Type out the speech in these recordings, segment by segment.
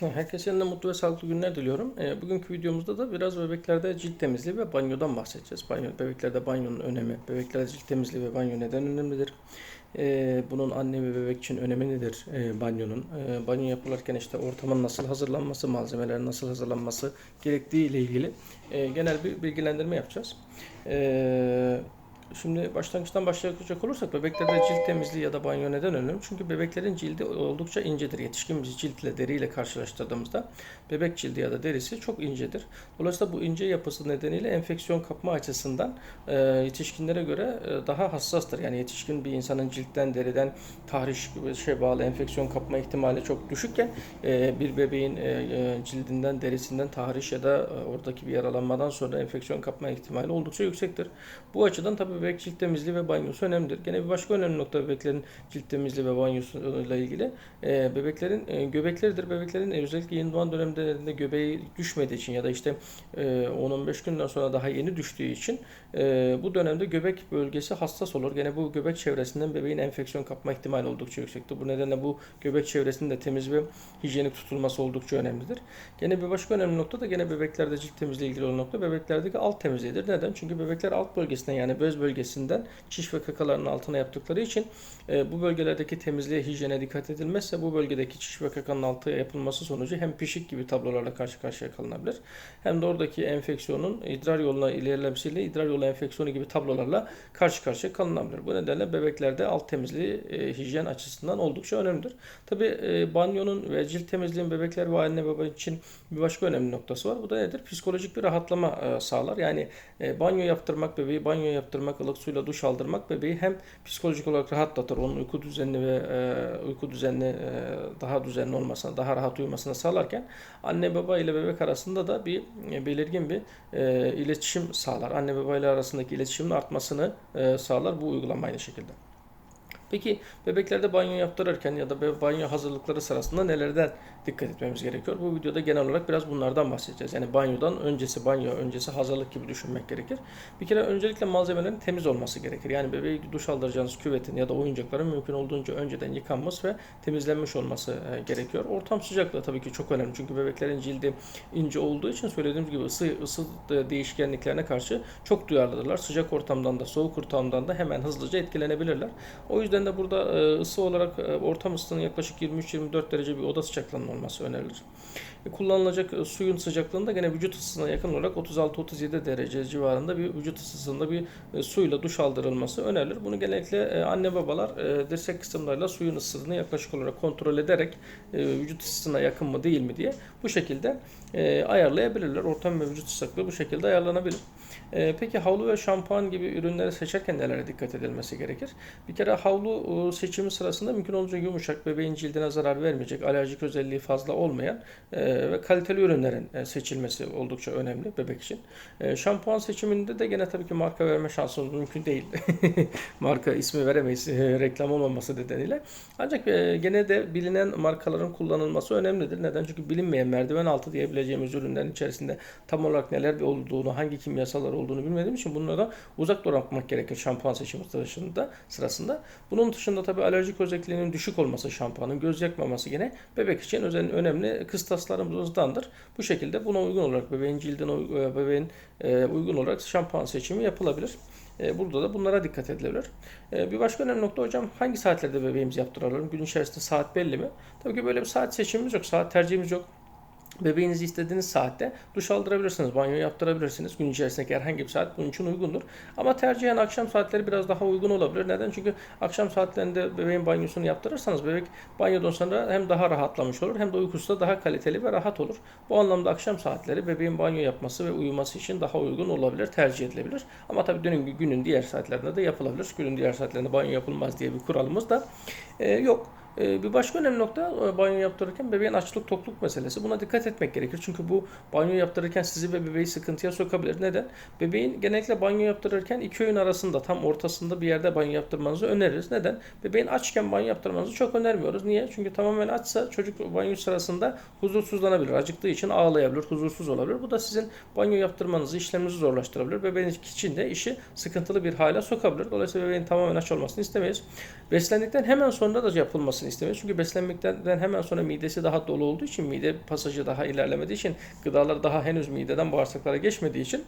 Herkese yeniden mutlu ve sağlıklı günler diliyorum. Ee, Bugünkü videomuzda da biraz bebeklerde cilt temizliği ve banyodan bahsedeceğiz. Banyo, bebeklerde banyonun önemi, bebeklerde cilt temizliği ve banyo neden önemlidir? Ee, Bunun anne ve bebek için önemi nedir e, banyonun? Ee, Banyo yapılırken işte ortamın nasıl hazırlanması, malzemelerin nasıl hazırlanması gerektiği ile ilgili e, genel bir bilgilendirme yapacağız. Ee, Şimdi başlangıçtan başlayacak olursak bebeklerde cilt temizliği ya da banyo neden önemli? Çünkü bebeklerin cildi oldukça incedir. Yetişkin bir ciltle deriyle karşılaştırdığımızda bebek cildi ya da derisi çok incedir. Dolayısıyla bu ince yapısı nedeniyle enfeksiyon kapma açısından e, yetişkinlere göre e, daha hassastır. Yani yetişkin bir insanın ciltten, deriden tahriş gibi şey bağlı enfeksiyon kapma ihtimali çok düşükken e, bir bebeğin e, e, cildinden, derisinden tahriş ya da e, oradaki bir yaralanmadan sonra enfeksiyon kapma ihtimali oldukça yüksektir. Bu açıdan tabii bebek cilt temizliği ve banyosu önemlidir. Gene bir başka önemli nokta bebeklerin cilt temizliği ve banyosuyla ilgili e, bebeklerin e, göbekleridir. Bebeklerin e, özellikle yeni doğan dönemlerinde göbeği düşmediği için ya da işte e, 10-15 günden sonra daha yeni düştüğü için e, bu dönemde göbek bölgesi hassas olur. Gene bu göbek çevresinden bebeğin enfeksiyon kapma ihtimali oldukça yüksektir. Bu nedenle bu göbek çevresinin de temiz ve hijyenik tutulması oldukça önemlidir. Gene bir başka önemli nokta da gene bebeklerde cilt temizliği ilgili olan nokta bebeklerdeki alt temizliğidir. Neden? Çünkü bebekler alt bölgesinden yani bez bölgesinden çiş ve kakalarının altına yaptıkları için e, bu bölgelerdeki temizliğe, hijyene dikkat edilmezse bu bölgedeki çiş ve kakanın altı yapılması sonucu hem pişik gibi tablolarla karşı karşıya kalınabilir hem de oradaki enfeksiyonun idrar yoluna ilerlemesiyle idrar yolu enfeksiyonu gibi tablolarla karşı karşıya kalınabilir. Bu nedenle bebeklerde alt temizliği e, hijyen açısından oldukça önemlidir. Tabi e, banyonun ve cilt temizliğin bebekler ve anne baba için bir başka önemli noktası var. Bu da nedir? Psikolojik bir rahatlama e, sağlar. Yani e, banyo yaptırmak bebeği banyo yaptırmak, ılık suyla duş aldırmak bebeği hem psikolojik olarak rahatlatır. Onun uyku düzenli ve e, uyku düzenli e, daha düzenli olmasına, daha rahat uyumasına sağlarken anne baba ile bebek arasında da bir e, belirgin bir e, iletişim sağlar. Anne baba ile arasındaki iletişimin artmasını e, sağlar bu uygulama aynı şekilde. Peki bebeklerde banyo yaptırırken ya da banyo hazırlıkları sırasında nelerden dikkat etmemiz gerekiyor? Bu videoda genel olarak biraz bunlardan bahsedeceğiz. Yani banyodan öncesi, banyo öncesi hazırlık gibi düşünmek gerekir. Bir kere öncelikle malzemelerin temiz olması gerekir. Yani bebeği duş aldıracağınız küvetin ya da oyuncakların mümkün olduğunca önceden yıkanmış ve temizlenmiş olması e, gerekiyor. Ortam sıcaklığı tabii ki çok önemli. Çünkü bebeklerin cildi ince olduğu için söylediğimiz gibi ısı, ısı e, değişkenliklerine karşı çok duyarlıdırlar. Sıcak ortamdan da soğuk ortamdan da hemen hızlıca etkilenebilirler. O yüzden de burada e, ısı olarak e, ortam ısısının yaklaşık 23-24 derece bir oda sıcaklığının olması önerilir. E, Kullanılacak suyun sıcaklığında gene vücut ısısına yakın olarak 36-37 derece civarında bir vücut ısısında bir suyla duş aldırılması önerilir. Bunu genellikle anne babalar dirsek kısımlarıyla suyun ısısını yaklaşık olarak kontrol ederek vücut ısısına yakın mı değil mi diye bu şekilde ayarlayabilirler. Ortam ve vücut sıcaklığı bu şekilde ayarlanabilir. E, Peki havlu ve şampuan gibi ürünleri seçerken nelere dikkat edilmesi gerekir? Bir kere havlu e, seçimi sırasında mümkün olduğunca yumuşak, bebeğin cildine zarar vermeyecek, alerjik özelliği fazla olmayan e, ve kaliteli ürünlerin e, seçilmesi oldukça önemli bebek için. Şampuan seçiminde de gene tabii ki marka verme şansımız mümkün değil. marka ismi veremeyiz reklam olmaması nedeniyle. Ancak gene de bilinen markaların kullanılması önemlidir. Neden? Çünkü bilinmeyen merdiven altı diyebileceğimiz ürünlerin içerisinde tam olarak neler olduğunu, hangi kimyasallar olduğunu bilmediğim için bunlara uzak durmak gerekir şampuan seçimi sırasında. sırasında. Bunun dışında tabii alerjik özelliklerinin düşük olması şampuanın, göz yakmaması gene bebek için önemli kıstaslarımızdandır. Bu şekilde buna uygun olarak bebeğin cildine e, bebeğin e, uygun olarak şampuan seçimi yapılabilir. E, Burada da bunlara dikkat edilebilir. Bir başka önemli nokta hocam hangi saatlerde bebeğimizi yaptıralım? Gün içerisinde saat belli mi? Tabii ki böyle bir saat seçimimiz yok, saat tercihimiz yok. Bebeğinizi istediğiniz saatte duş aldırabilirsiniz, banyo yaptırabilirsiniz. Gün içerisindeki herhangi bir saat bunun için uygundur. Ama tercihen akşam saatleri biraz daha uygun olabilir. Neden? Çünkü akşam saatlerinde bebeğin banyosunu yaptırırsanız bebek banyodan sonra hem daha rahatlamış olur hem de uykusu da daha kaliteli ve rahat olur. Bu anlamda akşam saatleri bebeğin banyo yapması ve uyuması için daha uygun olabilir, tercih edilebilir. Ama tabii dönün günün diğer saatlerinde de yapılabilir. Günün diğer saatlerinde banyo yapılmaz diye bir kuralımız da e, yok. Ee, Bir başka önemli nokta e, banyo yaptırırken bebeğin açlık tokluk meselesi. Buna dikkat etmek gerekir. Çünkü bu banyo yaptırırken sizi ve bebeği sıkıntıya sokabilir. Neden? Bebeğin genellikle banyo yaptırırken iki öğün arasında tam ortasında bir yerde banyo yaptırmanızı öneririz. Neden? Bebeğin açken banyo yaptırmanızı çok önermiyoruz. Niye? Çünkü tamamen açsa çocuk banyo sırasında huzursuzlanabilir. Acıktığı için ağlayabilir, huzursuz olabilir. Bu da sizin banyo yaptırmanızı, işleminizi zorlaştırabilir. Bebeğin için de işi sıkıntılı bir hale sokabilir. Dolayısıyla bebeğin tamamen aç olmasını istemeyiz. Beslendikten hemen sonra da yapılması gelmesini istemiyoruz. Çünkü beslenmekten hemen sonra midesi daha dolu olduğu için, mide pasajı daha ilerlemediği için, gıdalar daha henüz mideden bağırsaklara geçmediği için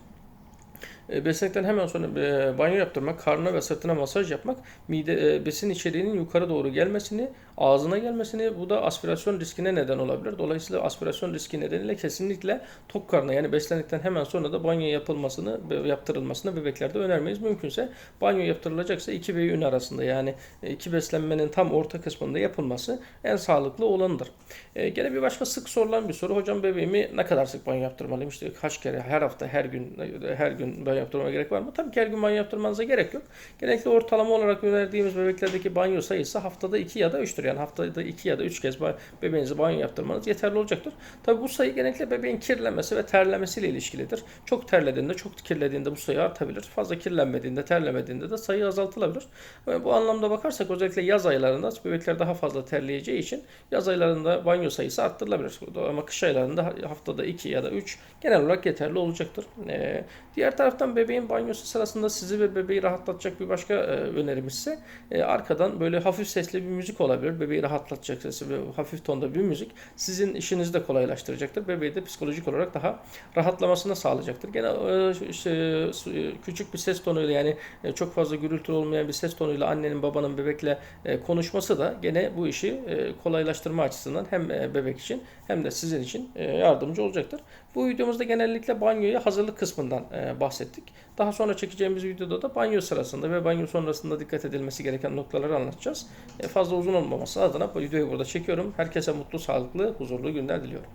e, hemen sonra e, banyo yaptırmak, karnına ve sırtına masaj yapmak, mide e, besin içeriğinin yukarı doğru gelmesini, ağzına gelmesini, bu da aspirasyon riskine neden olabilir. Dolayısıyla aspirasyon riski nedeniyle kesinlikle tok karnına yani beslendikten hemen sonra da banyo yapılmasını, yaptırılmasını bebeklerde önermeyiz. Mümkünse banyo yaptırılacaksa iki ve ün arasında yani iki beslenmenin tam orta kısmında yapılması en sağlıklı olanıdır. E, gene bir başka sık sorulan bir soru. Hocam bebeğimi ne kadar sık banyo yaptırmalıyım? İşte kaç kere, her hafta, her gün, her gün banyo yaptırmama gerek var mı? Tabii ki her gün banyo yaptırmanıza gerek yok. Genellikle ortalama olarak önerdiğimiz bebeklerdeki banyo sayısı haftada 2 ya da 3'tür. Yani haftada 2 ya da 3 kez bebeğinizi banyo yaptırmanız yeterli olacaktır. Tabii bu sayı genellikle bebeğin kirlenmesi ve terlemesiyle ilişkilidir. Çok terlediğinde, çok kirlediğinde bu sayı artabilir. Fazla kirlenmediğinde, terlemediğinde de sayı azaltılabilir. Ve bu anlamda bakarsak özellikle yaz aylarında bebekler daha fazla terleyeceği için yaz aylarında banyo sayısı arttırılabilir. Ama kış aylarında haftada 2 ya da 3 genel olarak yeterli olacaktır. Ee, diğer taraftan bebeğin banyosu sırasında sizi ve bebeği rahatlatacak bir başka e, önerimiz ise e, arkadan böyle hafif sesli bir müzik olabilir. Bebeği rahatlatacak sesi ve hafif tonda bir müzik sizin işinizi de kolaylaştıracaktır. Bebeği de psikolojik olarak daha rahatlamasını sağlayacaktır. Gene e, işte, e, küçük bir ses tonuyla yani e, çok fazla gürültü olmayan bir ses tonuyla annenin babanın bebekle e, konuşması da gene bu işi e, kolaylaştırma açısından hem e, bebek için hem de sizin için e, yardımcı olacaktır. Bu videomuzda genellikle banyoya hazırlık kısmından e, bahsettik. Daha sonra çekeceğimiz videoda da banyo sırasında ve banyo sonrasında dikkat edilmesi gereken noktaları anlatacağız. E, fazla uzun olmaması adına bu videoyu burada çekiyorum. Herkese mutlu, sağlıklı, huzurlu günler diliyorum.